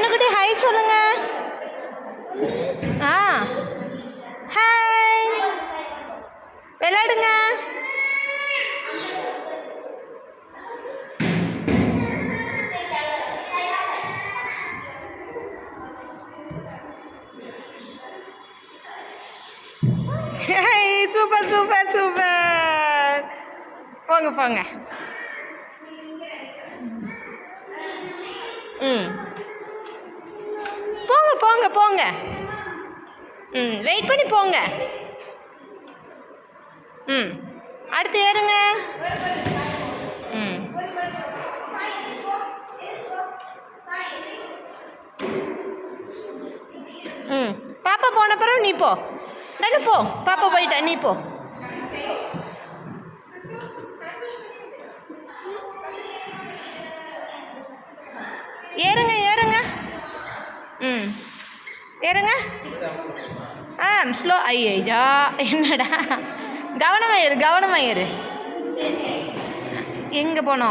கண்ணுக்குட்டி hi சொல்லுங்க. ஆ. Hi விளையாடுங்க. சூப்பர் சூப்பர் சூப்பர் போங்க போங்க. ம். போங்க போங்க. ம் வெயிட் பண்ணி போங்க. ம் அடுத்து ஏறுங்க ம். ம் பாப்பா போன பிறகு நீ போ. தானே போ. பாப்பா போயிட்டா நீ போ. ஏறுங்க ஏறுங்க. ம். ஏறுங்க. ஆ ஸ்லோ ஐயா என்னடா? கவனமாக இரு கவனமாக இரு எங்கே போனோம்?